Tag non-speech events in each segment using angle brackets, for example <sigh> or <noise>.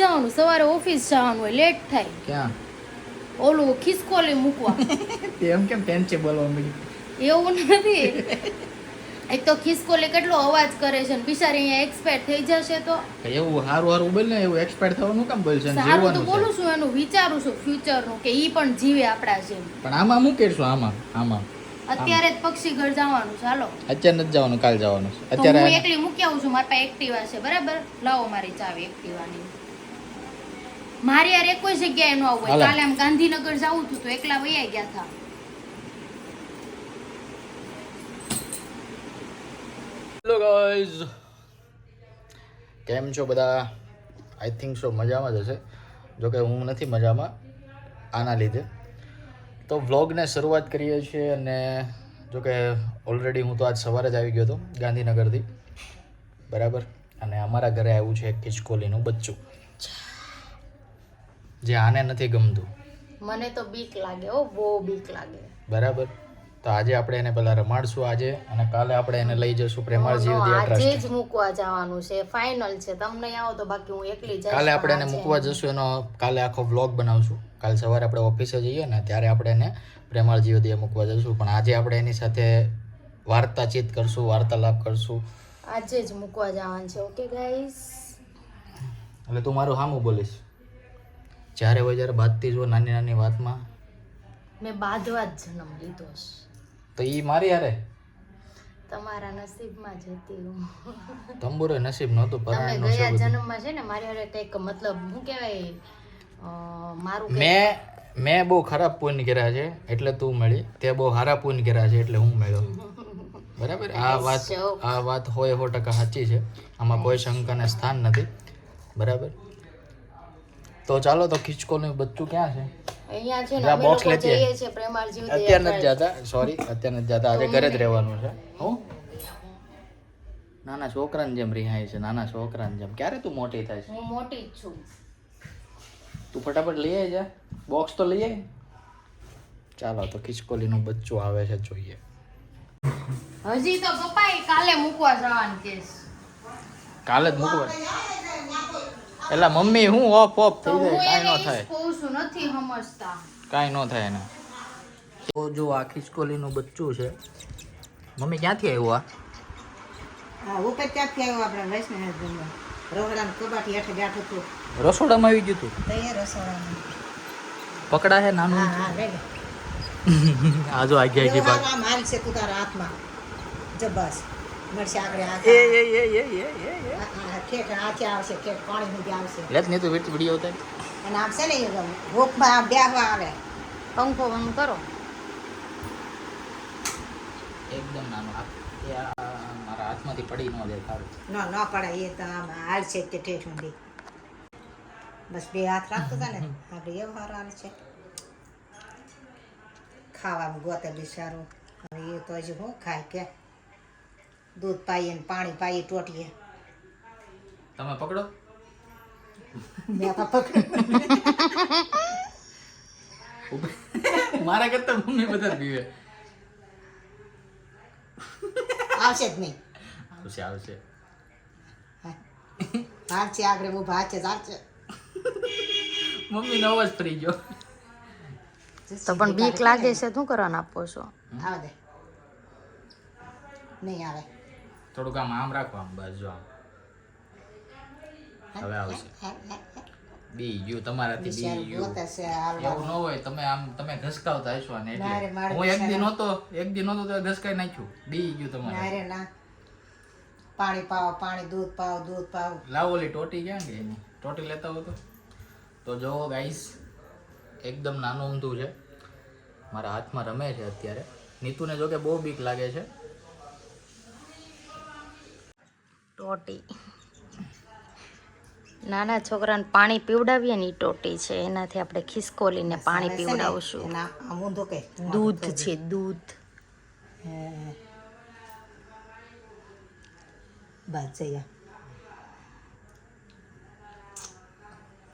જવાનું સવારે ઓફિસ જવાનું હોય લેટ થાય. ક્યાં? ઓલું ખિસકોલી મૂકવા. <laughs> એમ કેમ પેન્ચે બોલવા મળી એવું નથી. એક તો ખિસકોલી કેટલો અવાજ કરે છે ને બિચારી અહીંયા એક્સપાયર થઈ જશે તો. એવું સારું સારું બોલ ને એવું એક્સપાયર થવાનું કેમ બોલ છે સારું તો બોલું છું એનું વિચારું છું ફ્યુચરનું કે ઈ પણ જીવે આપણા જેમ. પણ આમાં હું આમાં આમાં. અત્યારે જ પક્ષી ઘર જવાનું ચાલો અત્યારે નથી જવાનું કાલ જવાનું અત્યારે હું એકલી મૂકી આવું છું મારા પાસે એક્ટિવા છે બરાબર? લાવો મારી ચાવી એક્ટિવાની મારી યાર એક કોઈ જગ્યાએ ન આવું હોય કાલે આમ ગાંધીનગર જવું છું તો એકલા વૈયા ગયા હતા હેલો ગાઈઝ કેમ છો બધા? આઈ થિંક સો મજામાં જ હશે. જોકે હું નથી મજામાં આના લીધે. તો વ્લોગને શરૂઆત કરીએ છીએ અને જોકે ઓલરેડી હું તો આજ સવારે જ આવી ગયો હતો ગાંધીનગરથી. બરાબર? અને અમારા ઘરે આવ્યું છે એક ખિચકોલીનું બચ્ચું. જે આને નથી ગમતું. મને તો બીક લાગે હો બહુ બીક લાગે. બરાબર? તો આજે આપણે એને પેલા રમાડશું આજે અને કાલે આપણે એને લઈ જશું પ્રેમાળજી નો, વિદ્યા આજે જ મૂકવા જવાનું છે ફાઇનલ છે. તમને આવો તો બાકી હું એકલી જઈશ કાલે આપણે એને મૂકવા જશું એનો કાલે આખો વ્લોગ બનાવશું. કાલ સવારે આપણે ઓફિસે જઈએ ને ત્યારે આપણે એને પ્રેમાળજી વિદ્યા મૂકવા જશું. પણ આજે આપણે એની સાથે વાર્તાચીત કરશું વાર્તાલાપ કરશું. આજે જ મૂકવા જવાનું છે ઓકે ગાઈસ એટલે તું મારું હામું બોલીશ. જ્યારે હોય જ્યારે બાંધતી જો નાની નાની વાતમાં. મેં બાધવા જ જન્મ લીધો છે. તો એ મારી હારે? તમારા નસીબમાં જ હતી હું. તંબુરે નસીબ નહોતું તમે ગયા છે જન્મમાં છે ને મારી હારે કંઈક મતલબ શું કહેવાય અ, મારું કંઈક- મેં મેં બહુ ખરાબ પુણ્ય કર્યા છે એટલે તું મળી. તે બહુ સારા પુણ્ય કર્યા છે એટલે હું મળ્યો. બરાબર? આ વાત આ વાત હોય સો ટકા સાચી છે. આમાં કોઈ શંકાને સ્થાન નથી. બરાબર? તો ચાલો તો ખીચકોનું બચ્ચું ક્યાં છે? અહીંયા છે ને અમે લેતી છીએ પ્રેમાળજી અત્યારે નથી જતા સોરી અત્યારે નથી જતા. આજે ઘરે જ રહેવાનું છે. હું? નાના છોકરાને જેમ રિહાય છે નાના છોકરાને જેમ. ક્યારે તું મોટી થાય છે હું મોટી જ છું. તું ફટાફટ લઈ આવી જા. બોક્સ તો લઈ આવી ચાલો તો ખિચકોલીનું બચ્ચું આવે છે જોઈએ. હજી તો પપ્પા કાલે મૂકવા જવાનું કેસ. કાલે જ મૂકવા? એટલે મમ્મી હું ઓફ ઓફ થઈ જાય કાંઈ ન થાય. જ નથી સમજતા. કાંઈ ન થાય એને. તો જો આ ખિચકોલીનું બચ્ચું છે. મમ્મી ક્યાંથી આવ્યું આ? હા ઉપર ક્યાંથી આવ્યું? આપણે વૈષ્ણવ રોહડામાં કબાટી હેઠે ગાંઠ હતું રસોડામાં આવી ગયું હતું રસોડામાં. પકડા છે નાનું. <laughs> આ જો આગે આગે ભાગ આમ છે તું તારા હાથમાં. જબસ મળશે આગળ આ એ એ એ એ એ એ એ. આ- આ ઠેઠ આથી આવશે ઠેઠ પાણી સુધી આવશે. લેત તો વીડિયો અને છે ને એ ભૂખમાં બેહવા આવે. પંખો બંધ કરો. એકદમ નાનો આ મારા હાથમાંથી પડી ન જાય સારું. ન ન પડે એ તો આમ હાલ છે તે ઠેઠ સુધી બસ બે હાથ રાખતો હતા ને આપણે એવું હાર હાલ છે. ખાવાનું ગોતે બિચારું. હવે એ તો હજી હું ખાય કે? દૂધ પાઈએ ને પાણી પાઈએ ટોટીએ. તમે પકડો. મેં તો પકડ્યું. મારા કરતા મમ્મી બધા પીવે. આવશે જ નહીં. આવશે આવશે. હાલ છે આગળ ઊભા છે સાચે મમ્મી નવો જ ફરી ગયો. તો પણ બીક લાગે છે શું કરવાનું આપો છો? આવે દે. નહીં આવે. થોડુંક આમ આમ રાખો આમ બસ જો આમ. હવે આવશે. બી ગયું તમારાથી બી ગયું એવું ન હોય તમે આમ તમે ઘસકાવતા હશો અને એટલે હું એક દિન હતો એક દિન હતો તો ઘસકાઈ નાખ્યું. બી ગયું તમારે ના. પાણી પાવ પાણી દૂધ પાવ દૂધ પાવ. લાવો ઓલી ટોટી ક્યાં ગઈ એની? ટોટી લેતા હો તો તો જો ગાઈસ એકદમ નાનું ઊંધું છે. મારા હાથમાં રમે છે અત્યારે. નીતુને જોકે બહુ બીક લાગે છે. ટોટી. નાના છોકરાને પાણી પીવડાવીએ ને ઈ ટોટી છે. એનાથી આપણે ખિસકોલીને પાણી પીવડાવશું. દૂધ છે દૂધ.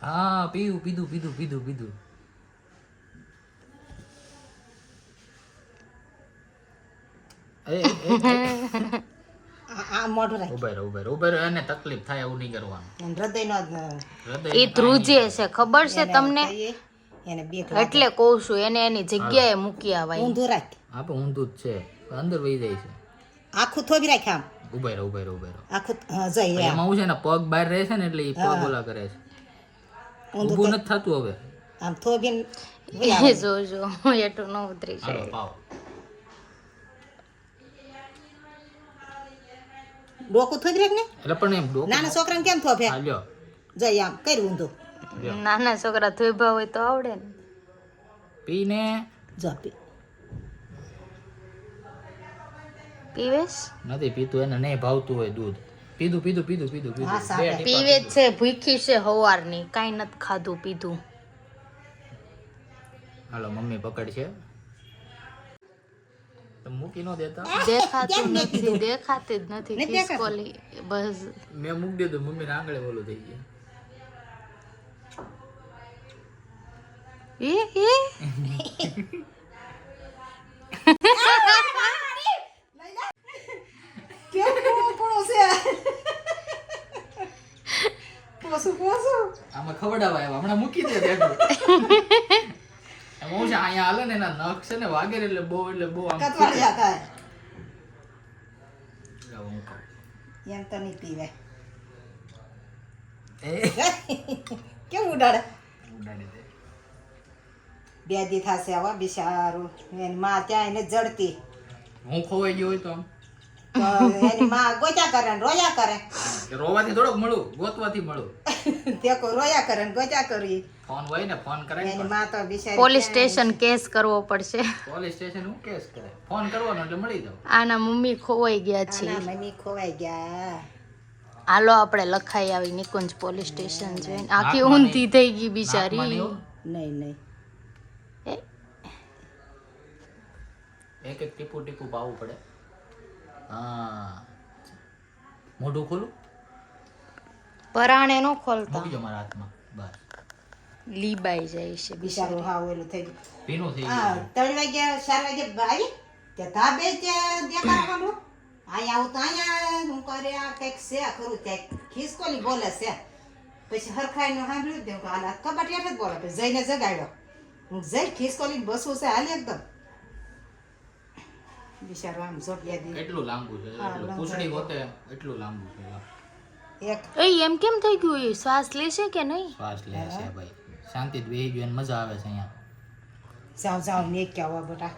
હા. પીવું પીધું પીધું પીધું પીધું. એ, એ, એ, <laughs> આ- આ મોઢું રાખ. ઊભા રહો ઊભા રહો ઊભા રહો એને તકલીફ થાય એવું નહીં કરવાનું. હૃદયનો હૃદય એ ધ્રુજે છે ખબર છે તમને? એને એટલે કહું છું એને એની જગ્યાએ મૂકી આવાય. ઊંધું રાખ. ઊંધું જ છે. અંદર વહી જાય છે. આખું થોભી રાખ આમ. ઊભા રહો ઊભા ઊભા આખું હા, જઈ એમાં હું છે ને પગ બહાર રહે છે ને એટલે એ પગ ઓલા કરે છે. ઊંધું નથી થતું હવે. આમ એ જોજો એટલું ન ઉતરી જાય ડોકું થઈ રાખ ને એટલે પણ એમ ડોકું નાના છોકરાને કેમ થોભે? હાલ્યો જઈ આમ કર્યું ઊંધું નાના છોકરા થોભા હોય તો આવડે ને. પીને? જો પી. પીવેશ? નથી પીતું એને નહીં ભાવતું હોય દૂધ. પીધું પીધું પીધું પીધું પીધું. પીવે છે ભૂખી છે હવારની. કાંઈ નથી ખાધું પીધું. હાલો મમ્મી પકડશે. તો મૂકી ન દેતા? <laughs> દેખાતું નથી દેખાતી જ નથી ખિસકોલી બસ. મેં મૂકી દીધું મમ્મી આંગળે બોલું થઈ ગયું. <laughs> આમાં ખવડાવાય હમણાં મૂકી દે <laughs> અહીંયા હાલે ને એના નખ છે ને વાગે એટલે બહુ એટલે બહુ આમ કતવાળિયા થાય. એમ તો નહીં પીવે. <laughs> કેમ ઉડાડે? ઉડાડી દે. બે દી થશે આવા બિચારું. એની માં ત્યાં એને જડતી. હું ખોવાઈ ગયો હોય તો એની માં ગોચા કરે રોયા કરે. <laughs> રોવાથી થોડોક મળું ગોતવાથી મળું. <laughs> તે કોઈ રોયા કરે ને ગોત્યા કરી. ફોન હોય ને ફોન કરાય એની માં તો બિચારી પોલીસ સ્ટેશન કેસ કરવો પડશે. પોલીસ સ્ટેશન હું કેસ કરે? ફોન કરવાનો એટલે મળી જાવ આના મમ્મી ખોવાઈ ગયા છે. આના મમ્મી ખોવાઈ ગયા. હાલો આપણે લખાઈ આવી નિકુંજ પોલીસ સ્ટેશન જોઈને આખી ઊંધી થઈ ગઈ બિચારી. નહીં નહીં નહીં. એક એક ટીપુ ટીપુ પાવું પડે. હા. મોઢું ખોલું. પરાણે નો ખોલતા મારા હાથમાં. બસ. લીબાઈ જાય છે બિચારો હા એલું થઈ ગયું. ભીનું થઈ હા ગયું. ત્રણ વાગ્યા ચાર વાગે આવી ત્યાં ધાબે ત્યાં દેખાડવાનું અહીંયા આવું તો અહીંયા હું કરે આ કંઈક છે ખરું ત્યાં ખિસકોલી બોલે છે. પછી હરખાઈનું સાંભળ્યું દેવ કે હાલ આ કબાટ હેઠ જ બોલે. પછી જઈને જગાડ્યો. હું જઈ ખિસકોલી બસવું છે હાલ એકદમ. બિચારો આમ જોટિયા દી. એટલું લાંબુ છે. પૂંછડી એટલું લાંબુ છે એક. એ એમ કેમ થઈ ગયું? એ શ્વાસ લેશે કે નહીં? શ્વાસ લે છે ભાઈ. શાંતિ બેહી ગયો ને મજા આવે છે અહીંયા. જાવ જાવ ને કે આવો બેટા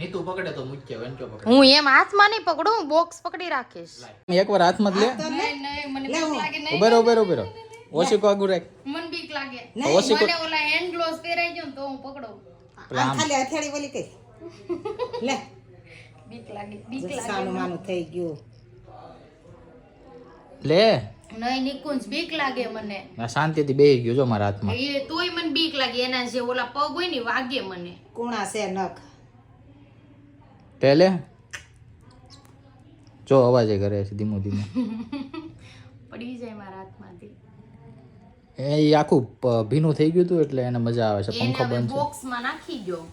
નીતુ પકડે તો મૂક્ય વંચો પકડે? હું એમ હાથમાં નહીં પકડું હું બોક્સ પકડી રાખીશ. એકવાર હાથમાં જ લે. તો લે? લે હું. ઉભે રહો ઉભે રહો ઉભે રહો ઓછી કોગું રાખ. મને બીક લાગે. નહીં. ઓછી મને ઓલા હેન્ડ ગ્લોવ્સ પહેરાઈ ગયો તો હું પકડો. આ ખાલી હથેળી બોલી કઈ લે. બીક લાગે બીક સાનું માનું થઈ ગયું. લે. નહીં નિકુંજ બીક લાગે મને. ના શાંતિથી બેહી ગયો જો મારા હાથમાં. એ તોય મને બીક લાગે એના જે ઓલા પગ હોય ને વાગે મને. કોણા છે નખ. પહેલે? જો અવાજે કરે છે ધીમો ધીમો. <laughs> પડી જાય મારા હાથમાંથી. એ આખું ભીનું થઈ ગયું હતું એટલે એને મજા આવે છે પંખો બંધ બોક્સમાં નાખી ગયો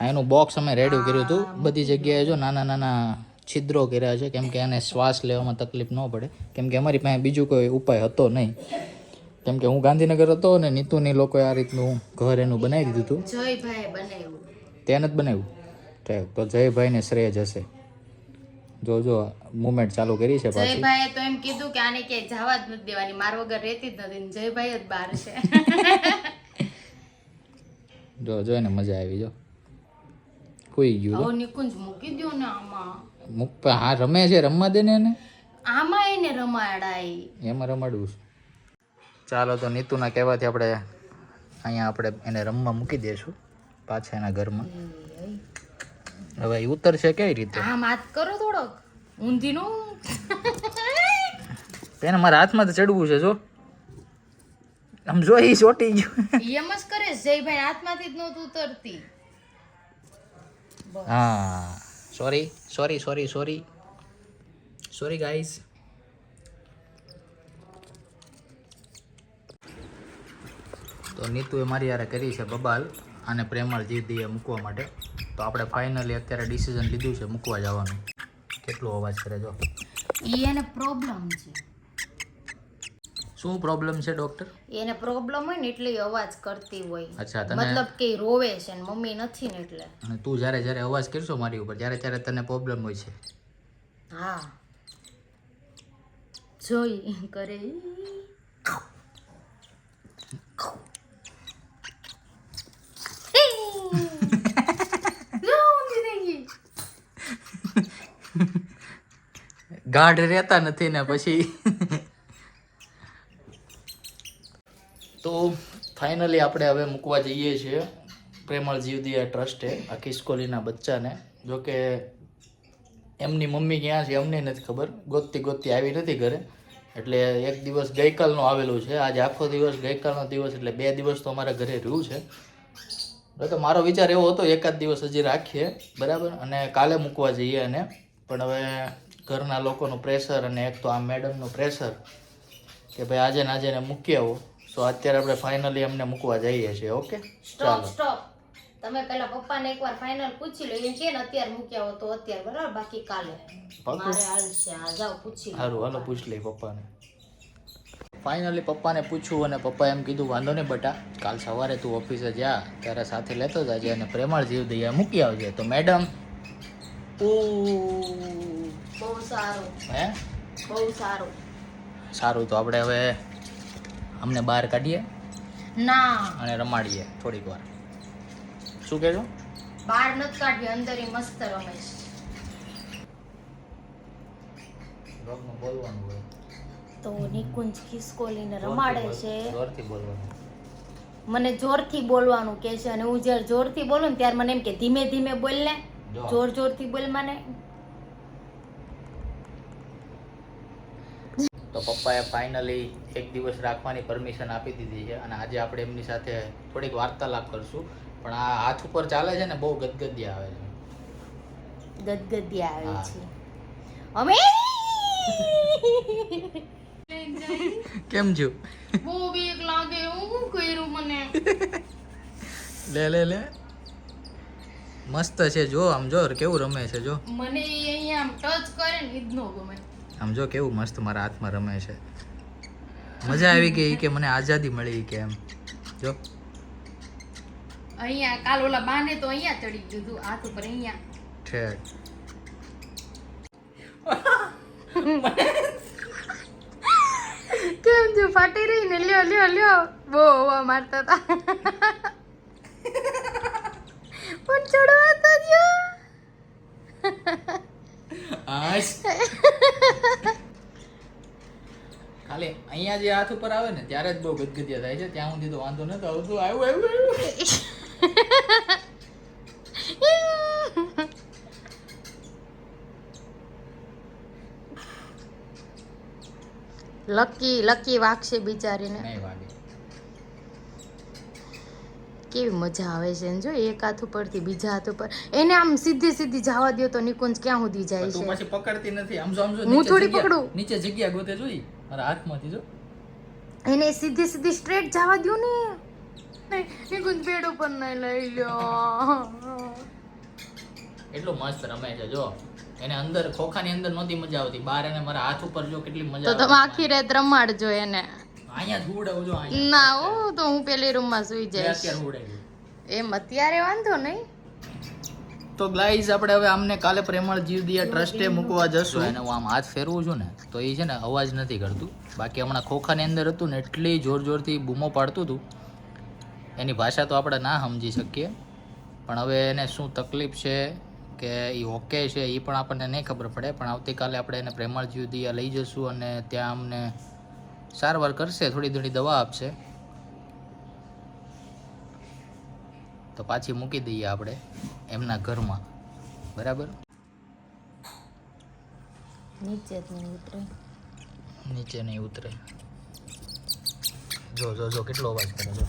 આ એનું બોક્સ અમે રેડી કર્યું હતું બધી જગ્યાએ જો નાના નાના છિદ્રો કર્યા છે કેમ કે એને શ્વાસ લેવામાં તકલીફ ન પડે. કેમ કે અમારી પાસે બીજું કોઈ ઉપાય હતો નહીં. કેમ કે હું ગાંધીનગર હતો ને નીતુની લોકોએ આ રીતનું ઘર એનું બનાવી દીધું હતું. તેને જ બનાવ્યું. તો જયભાઈને શ્રેય જશે જો જો મુમેન્ટ ચાલુ કરી છે પાછી. જયભાઈએ તો એમ કીધું કે આને કે જવા જ નથી દેવાની માર વગર રહેતી જ નથી જયભાઈ જ બહાર છે. <laughs> જો જો એને મજા આવી જો. કોઈ ગયું હવે નિકુંજ મૂકી દો ને આમાં. મુક હા રમે છે રમવા દે ને એને? આમાં એને રમાડાય. એમાં રમાડવું છે. ચાલો તો નીતુના કહેવાથી આપણે અહીંયા આપણે એને રમવા મૂકી દઈશું પાછા એના ઘરમાં. હવે એ ઉતરશે કઈ રીતે? આમ હાથ કરો થોડોક. ઊંધી નો એને મારા હાથમાં તો ચડવું છે જો. આમ જો એ ચોટી ગયું. એમ જ કરે જય જયભાઈ હાથમાંથી જ નહોતું ઉતરતી. હા. Sorry sorry sorry sorry sorry guys તો નીતુએ મારી યારે કરી છે બબાલ અને પ્રેમળ જીદીએ મૂકવા માટે. તો આપણે ફાઇનલી અત્યારે ડિસિઝન લીધું છે મૂકવા જવાનું. કેટલો અવાજ કરે જો. એને પ્રોબ્લેમ છે. શું પ્રોબ્લેમ છે ડૉક્ટર એને પ્રોબ્લેમ હોય ને એટલે અવાજ કરતી હોય. અચ્છા તને મતલબ કે રોવે છે ને મમ્મી નથી ને એટલે. અને તું જ્યારે જ્યારે અવાજ કરશો મારી ઉપર ત્યારે ત્યારે તને પ્રોબ્લેમ હોય છે. હા. જોઈ કરે. ગાઢ રહેતા નથી ને પછી તો ફાઇનલી આપણે હવે મૂકવા જઈએ છીએ પ્રેમળ જીવદિયા ટ્રસ્ટે આ ખિસકોલીના બચ્ચાને. જોકે એમની મમ્મી ક્યાં છે અમને નથી ખબર. ગોતતી ગોતતી આવી નથી ઘરે. એટલે એક દિવસ ગઈકાલનો આવેલું છે. આજે આખો દિવસ ગઈકાલનો દિવસ, એટલે બે દિવસ તો અમારા ઘરે રહ્યું છે. તો મારો વિચાર એવો હતો, એકાદ દિવસ હજી રાખીએ. બરાબર? અને કાલે મૂકવા જઈએ અને પણ હવે ઘરના લોકોનું પ્રેશર અને એક તો આ મેડમનું પ્રેશર કે ભાઈ આજે ને આજે ને મૂકી આવો. સો અત્યારે આપણે ફાઇનલી અમને મૂકવા જઈએ છીએ ઓકે સ્ટોપ સ્ટોપ તમે પેલા પપ્પાને એકવાર ફાઇનલ પૂછી લો. એમ કે ને અત્યારે મૂક્યા હો તો અત્યારે બરાબર? બાકી કાલે. મારે હાલશે આ જાઓ પૂછી સારું હાલો પૂછી લઈ પપ્પાને. ફાઇનલી પપ્પાને પૂછ્યું અને પપ્પાએ એમ કીધું વાંધો નહીં બટા કાલ સવારે તું ઓફિસે જા ત્યારે સાથે લેતો જાજે અને પ્રેમાળ જીવ દઈએ મૂકી આવજે. તો મેડમ ઓ બહુ સારું. હે? બહુ સારું. સારું તો આપણે હવે અમને બહાર કાઢીએ ના. અને રમાડીએ થોડીક વાર. શું કહેજો? બહાર નથી કાઢવી અંદર મસ્ત રમે છે. બોલવાનું હોય. તો નિકુંજ ખિસકોલીને રમાડે છે. જોરથી બોલવાનું. મને જોરથી બોલવાનું કે છે અને હું જ્યારે જોરથી બોલું ને ત્યારે મને એમ કે ધીમે ધીમે બોલ ને. જોર જોરથી બોલ મને. તો પપ્પાએ ફાઇનલી એક દિવસ રાખવાની પરમિશન આપી દીધી છે અને આજે આપણે એમની સાથે થોડીક વાર્તાલાપ કરશું. પણ આ હાથ ઉપર ચાલે છે ને બહુ ગદગદિયા આવે છે. ગદગદિયા આવે છે. અમે! કેમ છું? બહુ બીક લાગે હું કર્યું મને. લે લે લે. મસ્ત છે જો આમ જો કેવું રમે છે જો. મને અહીંયા આમ ટચ કરે ને ઈદ નો ગમે. આમ જો કેવું મસ્ત મારા હાથમાં રમે છે. મજા આવી ગઈ કે મને આઝાદી મળી કે એમ. જો. અહીંયા કાલ ઓલા બાને તો અહીંયા ચડી દીધું હાથ ઉપર અહીંયા. ઠેક કેમ જો ફાટી રહી ને? લ્યો લ્યો લ્યો. બહુ હવા મારતા હતા પણ ચડવા તો દ્યો. ખાલી અહીંયા જે હાથ ઉપર આવે ને ત્યારે જ બહુ ગદગદિયા થાય છે. ત્યાં સુધી તો વાંધો નતો આવતો આવ્યું આવ્યું <laughs> લકી લકી વાગશે બિચારીને. નહીં વાગે. કેવી મજા આવે છે જો એક હાથ ઉપરથી બીજા હાથ ઉપર. એને આમ સીધી સીધી જવા દો તો નિકુંજ ક્યાં સુધી જાય છે? પછી પકડતી નથી. આમ જો આમ જો હું થોડી પકડું. નીચે જગ્યા ગોતે જોઈ. મારા હાથમાંથી જો. એને સીધી સીધી સ્ટ્રેટ જવા દો ને. એ બેડ ઉપર નહીં લઈ લ્યો. એટલું મસ્ત રમે છે જો. એને અંદર ખોખાની અંદર નહોતી મજા આવતી. બહાર એને મારા હાથ ઉપર જો કેટલી મજા તો તમે આખી રાત રમાડજો એને. અહીંયા જ જો અહીંયા. ના ઓ તો હું પેલી રૂમમાં સુઈ મેં જઈશ. અત્યારે એમ અત્યારે વાંધો નહીં. તો ગાઈઝ આપણે હવે આમને કાલે પ્રેમળ જીવદિયા ટ્રસ્ટે મૂકવા જશું. એને હું આમ હાથ ફેરવું છું ને, તો એ છે ને અવાજ નથી કરતું. બાકી હમણાં ખોખાની અંદર હતું ને એટલી જોર જોરથી બૂમો પાડતું હતું એની ભાષા તો આપણે ના સમજી શકીએ. પણ હવે એને શું તકલીફ છે કે એ ઓકે છે એ પણ આપણને નહીં ખબર પડે. પણ આવતીકાલે આપણે એને પ્રેમળ જીવદિયા લઈ જશું અને ત્યાં અમને સારવાર કરશે, થોડી ઘણી દવા આપશે. તો પાછી મૂકી દઈએ આપણે એમના ઘરમાં. બરાબર? નીચે નહીં ઉતરે. નીચે નહીં ઉતરે. જો જો જો કેટલો અવાજ કરે જો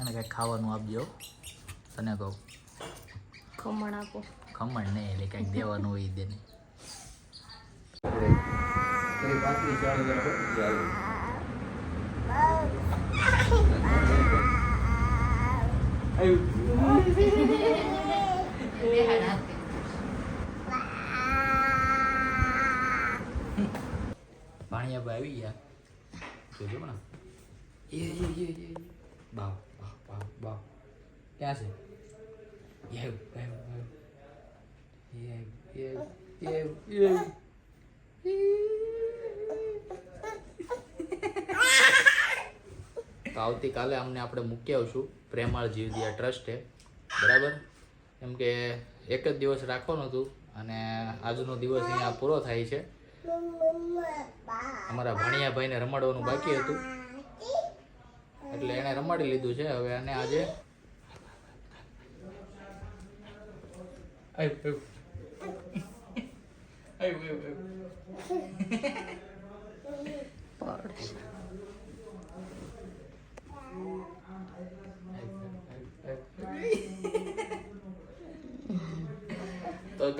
એને કંઈક ખાવાનું આપજો તને કહું. ખમણ આપો. ખમણ નહીં એટલે કંઈક દેવાનું હોય દે નહીં. ભાણિયાભાઈ આવી ગયા જોજો ને એ એ એ એ બાવ બાવ બાવ બાવ ક્યાં છે એ આવ્યું, આવ્યું, આવ્યું. એ આવ્યું, એ આવ્યું, એ આવ્યું, એ આવ્યું. તો આવતીકાલે અમને આપણે મૂકી આવશું. પ્રેમાળ જીવદિયા ટ્રસ્ટે. બરાબર? એમ કે એક જ દિવસ રાખવાનું હતું અને આજનો દિવસ અહીંયા પૂરો થાય છે. અમારા ભાણિયાભાઈને રમાડવાનું બાકી હતું. એટલે એણે રમાડી લીધું છે. હવે અને આજે આવ્યું, આવ્યું. આવ્યું,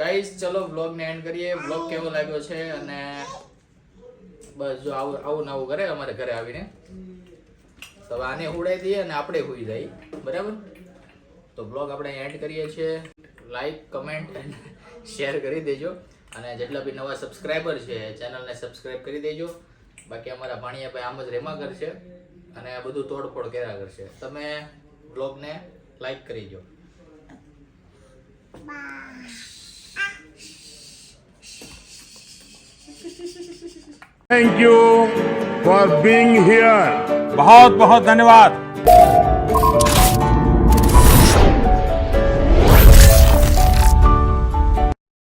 ગાઈસ ચલો વ્લોગ ને એન્ડ કરીએ. વ્લોગ કેવો લાગ્યો છે અને બસ જો આવું આવું ને આવું કરે અમારે ઘરે આવીને. તો આને ઉડાઈ દઈએ અને આપણે હોઈ જાય. બરાબર? તો બ્લોગ આપણે એન્ડ કરીએ છીએ. લાઈક કમેન્ટ અને શેર કરી દેજો. અને જેટલા બી નવા સબસ્ક્રાઈબર છે ચેનલને સબસ્ક્રાઈબ કરી દેજો. બાકી અમારા ભાણિયાભાઈ આમ જ રેમા કરશે અને આ બધું તોડફોડ કર્યા કરશે. તમે બ્લોગને લાઈક કરી દો. Thank you for being here. बहुत बहुत धन्यवाद